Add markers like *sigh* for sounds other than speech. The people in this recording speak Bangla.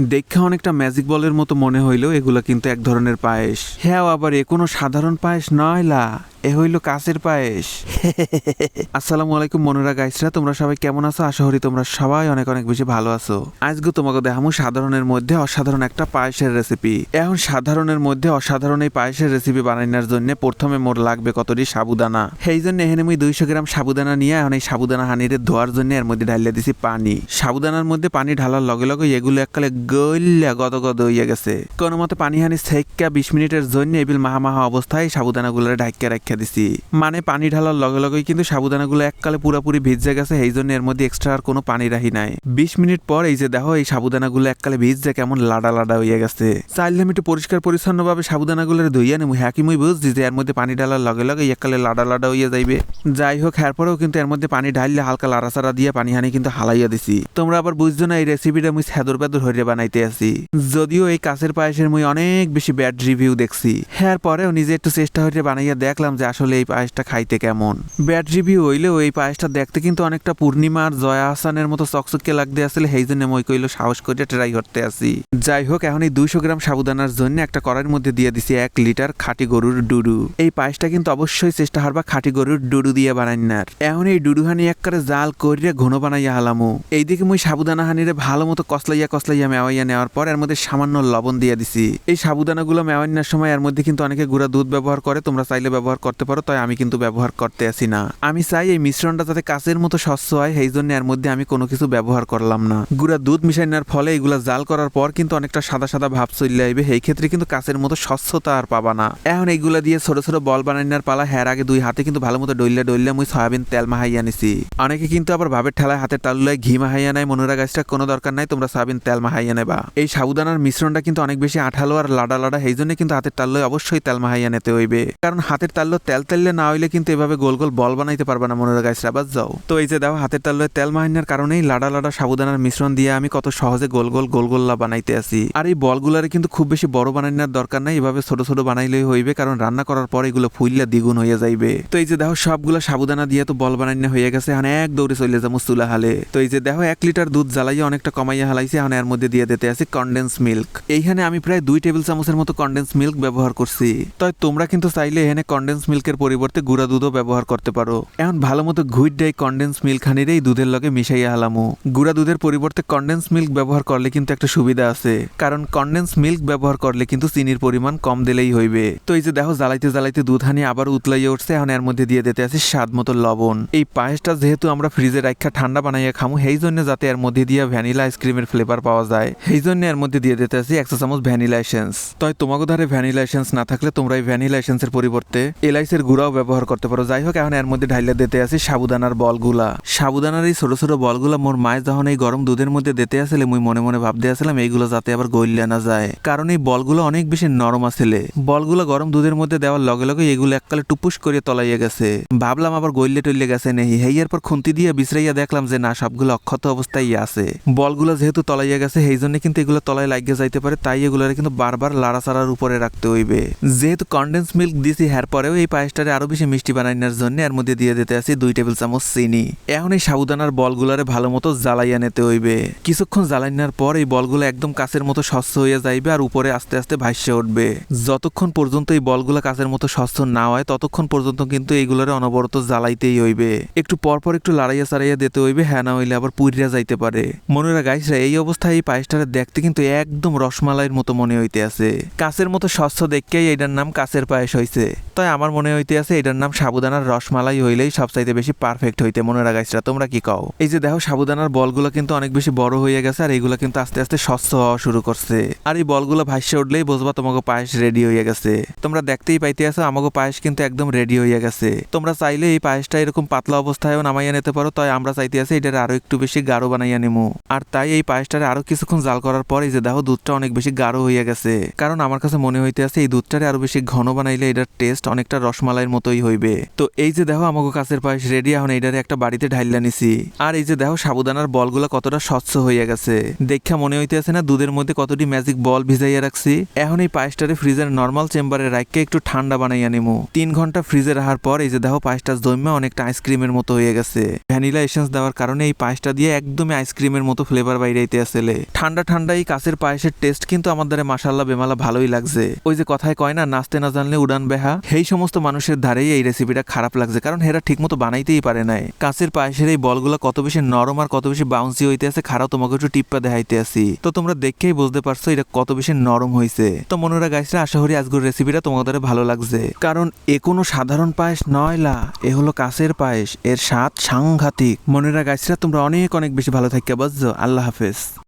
দেখা অনেকটা ম্যাজিক বলের মতো মনে হইলেও এগুলা কিন্তু এক ধরনের পায়েস। হ্যাঁ আবার এ কোনো সাধারণ পায়েস নয় লা। এ হইল কাছের পায়েস *laughs* আসসালামু আলাইকুম মনুরা গাইসরা তোমরা সবাই কেমন আছো? আশা করি তোমরা সবাই অনেক অনেক বেশি ভালো আছো। আজকে তোমাকে দেখামু সাধারণের মধ্যে অসাধারণ একটা পায়েসের রেসিপি এখন সাধারণের মধ্যে অসাধারণ এই পায়েসের রেসিপি বানানোর জন্য প্রথমে মোর লাগবে কতটি সাবুদানা। সেই জন্য এখানে আমি দুইশো গ্রাম সাবুদানা নিয়ে এখন এই সাবুদানা হানিরে ধোয়ার জন্য এর মধ্যে ঢালিয়ে দিছি পানি। সাবুদানার মধ্যে পানি ঢালার লগে লগে এগুলো এককালে গল্লা গদ গদ হইয়া গেছে। কোনো মতে পানি হানি সেক্কা বিশ মিনিটের জন্য এবিল মাহা মাহা অবস্থায় সাবুদানাগুলো ঢাকিয়ে রাখিয়া দিছি। মানে পানি ঢালার লগে লগেই কিন্তু সাবুদানাগুলো এককালে পুরাপুরি ভিজে গেছে এই জন্য এর মধ্যে এক্সট্রা আর কোনো পানি রাখি নাই। বিশ মিনিট পর এই যে দেখো, এই সাবুদানাগুলো এককালে ভিজছে কেমন লাডা লাডা হইয়া গেছে। চাইলে আমি একটু পরিষ্কার পরিচ্ছন্নভাবে সাবুদানাগুলো ধুইয়া নেব হ্যাঁ কি মুই বুঝছি যে এর মধ্যে পানি ঢালার লগে লগে এককালে লাডা লাডা হইয়া যাইবে। যাই হোক এর পরেও কিন্তু এর মধ্যে পানি ঢাললে হালকা লাড়াচাড়া দিয়ে পানি হানি কিন্তু হালাইয়া দিছি। তোমরা আবার বুঝছ না এই রেসিপিটা মুই স্যাদর বেদর হইরে বানাইতে আছি। যদিও এই কাছের পায়েসের মুই অনেক বেশি ব্যাড রিভিউ দেখছি। হ্যার পরেও নিজে একটু চেষ্টা হইরে বানাইয়া দেখলাম যে আসলে এই পায়েসটা খাইতে কেমন। ব্যাড রিভিউ হইলেও এই পায়েসটা দেখতে কিন্তু অনেকটা পূর্ণিমা আর জয়া হাসানের মতো চকচকে লাগতে আসলে সেই জন্য মই কইলো সাহস করে ট্রাই করতে আসি। যাই হোক, এখন এই দুইশো গ্রাম সাবুদানার জন্য একটা কড়াইয়ের মধ্যে দিয়ে দিছি এক লিটার খাটি গরুর ডুডু। এই পায়েসটা কিন্তু অবশ্যই চেষ্টা হারবা খাটি গরুর ডুডু দিয়ে বানাইনার এখন এই ডুডু হানি করে জাল করিয়া ঘন বানাইয়া হালামু। এইদিকে মুই সাবুদানা হানিরে ভালো মতো কসলাইয়া কসলাইয়া মেওয়াইয়া নেওয়ার পর এর মধ্যে সামান্য লবণ দিয়ে দিছি। এই সাবুদানাগুলো মেওয়াইনার সময় এর মধ্যে কিন্তু অনেকে গুঁড়া দুধ ব্যবহার করে, তোমরা চাইলে ব্যবহার করতে পারো, তাই আমি কিন্তু ব্যবহার করতে আসি না। আমি চাই এই মিশ্রণটা যাতে কাচের মতো স্বচ্ছ হয়, সেই জন্য এর মধ্যে আমি কোনো কিছু ব্যবহার করলাম না। গুঁড়া দুধ মিশাই নেওয়ার ফলে এগুলা জাল করার পর কিন্তু অনেকটা সাদা সাদা ভাব চলে আইবে সেই ক্ষেত্রে কিন্তু কাচের মতো স্বচ্ছতা আর পাবা না। এখন এইগুলা দিয়ে ছোট ছোট বল বানাইনার পালা, হ্যার আগে দুই হাতে কিন্তু ভালো মতো ডইলা ডইলা মুই সয়াবিন তেল মাহাই নিছি। অনেকে কিন্তু আবার ভাবের ঠেলায় হাতের তালুলায় ঘি মাহাইয়া নাই মনোরা গাছটা কোনো দরকার নাই, তোমরা সয়াবিন তেল মাহাইয়া নেবা। এই সাবুদানার মিশ্রণটা কিন্তু অনেক বেশি আঠালো আর লাডা লাডা, সেই জন্য কিন্তু হাতের তাল্লয় অবশ্যই তেল মাহাইয়া নিতে হইবে। কারণ হাতের তাল্লো তেল তেললে না হইলে কিন্তু এভাবে গোল গোল বল বানাইতে পারবে না মনোরা গাছটা বাদ যাও। তো এই যে দেখো, হাতের তাল্লয় তেল মাহাইনার কারণেই লাডা লাডা সাবুদানার মিশ্রণ দিয়ে আমি কত সহজে গোল গোল গোল গোল্লা বানাইতে আসি আর এই বলগুলারে কিন্তু খুব বেশি বড় বানাইনার দরকার নাই, এভাবে ছোট ছোট বানাইলেই হইবে, কারণ রান্না করার পর এগুলো ফুললা দ্বিগুণ হয়ে যাইবে। তো এই যে দেখো, সবগুলো সাবুদানা দিয়ে তো বল বানাইনা হয়ে গেছে, এখন এক দৌড়ে চলে যাব চুলা হালে। তো এই যে দেখো, এক লিটার দুধ জ্বালাইয়া অনেকটা কমাইয়া হালাইছে, এখন এর মধ্যে দিয়ে দিতে আছে কন্ডেন্স মিল্ক এইখানে আমি প্রায় দুই টেবিল চামচের মতো কন্ডেন্স মিল্ক ব্যবহার করছি। তাই তোমরা কিন্তু চাইলে এখানে কন্ডেন্স মিল্কের পরিবর্তে গুঁড়া দুধও ব্যবহার করতে পারো। এখন ভালো মতো ঘুইট ডাই কন্ডেন্স মিল্ক খানির এই দুধের লগে মিশাইয়া হালামু। গুঁড়া দুধের পরিবর্তে কন্ডেন্স মিল্ক ব্যবহার করলে কিন্তু একটা সুবিধা আছে। কারণ কন্ডেন্স মিল্ক ব্যবহার করলে কিন্তু চিনির পরিমাণ কম দিলেই হইবে। তো এই যে দেখো, জ্বালাইতে জ্বালাইতে দুধ হানি আবার উতলাইয়া উঠছে, এখন এর মধ্যে দিয়ে দিতে আছে স্বাদ মতো লবণ। এই পায়েসটা যেহেতু আমরা ফ্রিজে রাখা ঠান্ডা বানাইয়া খামু, সেই জন্য যাতে এর মধ্যে দিয়ে ভ্যানিলা আইসক্রিমের ফ্লেভার পাওয়া যায়। সেই জন্য এর মধ্যে দিয়ে দিতে আছে একশো চামচ ভ্যানিলা এসেন্স তাই তোমাকে ধারে ভ্যানিলা এসেন্স না থাকলে তোমরা এই ভ্যানিলা এসেন্সের পরিবর্তে এলাইসের গুঁড়াও ব্যবহার করতে পারো। যাই হোক, এখন এর মধ্যে ঢাইলে দিতে আছে সাবুদানার বলগুলা। সাবুদানার এই ছোট ছোট বলগুলা মোর মায়ের যখন এই গরম দুধের মধ্যে দিতে আসলে মুই মনে মনে ভাবতে আসলাম, এইগুলো যাতে আবার গইল্লা না যায়। কারণ এই বলগুলো অনেক বেশি নরম আসলে। বলগুলো গরম দুধের মধ্যে দেওয়ার লগে লগে এগুলো এককালে টুপুস করে তলাইয়া গেছে। ভাবলাম আবার গইল্লে টইলে গেছে নেই হেইয়ার পর খুন্তি দিয়ে বিছরাইয়া দেখলাম যে না, সবগুলো অক্ষত অবস্থায় আছে। বলগুলো যেহেতু তলাইয়া গেছে সেই জন্য কিন্তু এগুলো তলায় লাগিয়ে যাইতে পারে, তাই এগুলো কিন্তু বারবার লাড়াচাড়ার উপরে রাখতে হইবে। যেহেতু কন্ডেন্স মিল্ক দিছি হ্যার পরেও এই পায়েসটারে আরও বেশি মিষ্টি বানাইনার জন্য এর মধ্যে দিয়ে দিতে আছি দুই টেবিল চামচ চিনি। এখন এই সাবুদানার বলগুলারে ভালো মতো জ্বালাইয়া নিতে হইবে। কিছুক্ষণ জ্বালাইনার পর এই বলগুলো একদম কাছের মতো স্বচ্ছ হয়ে যাইবে আর উপরে আস্তে আস্তে ভাসে উঠবে। যতক্ষণ পর্যন্ত এই বলগুলো কাছের মতো স্বচ্ছ না হয়, ততক্ষণ পর্যন্ত কিন্তু এইগুলোরে অনবরত জ্বালাইতেই হইবে। একটু পরপর একটু লাড়াইয়া চাড়াইয়া দিতে হইবে হ্যাঁ না হইলে আবার পুইরা যাইতে পারে। মনেরা গাইসরা এই অবস্থায় এই পায়েসটারে দেখতে কিন্তু একদম রসমালাইয়ের মতো মনে হইতে আছে। কাছের মতো স্বচ্ছ দেখকেই এটার নাম কাছের পায়েস হইছে। তাই আমার মনে হইতে আছে, এটার নাম সাবুদানার রসমালাই হইলেই সবচাইতে বেশি পারফেক্ট হইতে। মনে রাখাইছরা তোমরা কি কও? এই যে দেখো, সাবুদানার বলগুলো কিন্তু অনেক বেশি বড় হয়ে গেছে আর এইগুলো কিন্তু আস্তে আস্তে স্বচ্ছ হওয়া শুরু করছে। আর এই বলগুলো ভাসে উঠলেই বুঝবা তোমাকে পায়েস রেডি হয়ে গেছে। তোমরা দেখতেই পাইতে আছো আমাকে পায়েস কিন্তু একদম রেডি হয়ে গেছে। তোমরা চাইলে এই পায়েসটা এরকম পাতলা অবস্থায়ও নামাইয়া নিতে পারো, তাই আমরা চাইতে আছি এটার আরও একটু বেশি গাঢ় বানাইয়া নিমু। আর তাই এই পায়েসটারে আরও কিছুক্ষণ জাল করার পর এই যে দেখো, দুধটা অনেক বেশি গাঢ় হয়ে গেছে। কারণ আমার কাছে মনে হইতে আছে, এই দুধটারে আরও বেশি ঘন বানাইলে এটার টেস্ট অনেকটা রসমালাইয়ের মতোই হইবে। তো এই যে দেখো আমাকে কাছের পায়েস রেডি এখন এইটারে একটা বাড়িতে ঢাইলা নিছি। আর এই যে দেখো সাবুদানার বলগুলা কতটা স্বচ্ছ হইয়া গেছে। দেখা মনে হইতেছে না দুধের মধ্যে কতটি ম্যাজিক বল ভিজাইয়া রাখছি। এখন এই পায়েসটারে ফ্রিজের নর্মাল চেম্বারে রাখকে একটু ঠান্ডা বানাইয়া নিমু। তিন ঘণ্টা ফ্রিজে রাখার পর এই যে দেখো পায়েসটা জমে অনেকটা আইসক্রিমের মতো হয়ে গেছে। ভ্যানিলা এসেন্স দেওয়ার কারণে এই পায়েসটা দিয়ে একদমই আইসক্রিমের মতো ফ্লেভার বাইরেইতে আসলে। ঠান্ডা ঠান্ডা এই কাছের পায়েসের টেস্ট কিন্তু আমাদের মাসাল্লাহ বেমালা ভালোই লাগছে। ওই যে কথায় কয় না, নাচতে না জানলে উড়ান বেহা। সেই সমস্ত মানুষের ধারেই এই রেসিপিটা খারাপ লাগছে। কারণ হেরা ঠিকমতো বানাইতেই পারে নাই। কাছের পায়েসের এই বলগুলো কত বেশি নরম আর কত বেশি বাউন্সি হইতে আছে, খারাপ তোমাকে একটু টিপ্পা দেখাইতে আসি। তো তোমরা দেখেই বুঝতে পারছ এটা কত বেশি নরম হয়েছে তো মনোরা গাইসরা আশা করি আজকের রেসিপিটা তোমাদের ভালো লাগছে। কারণ এ কোনো সাধারণ পায়েস নয় লা, এ হলো কাছের পায়েস। এর স্বাদ সাংঘাতিক। মনেরা গাইসরা তোমরা অনেক অনেক বেশি ভালো থাকবে বুঝছ। আল্লাহ হাফেজ।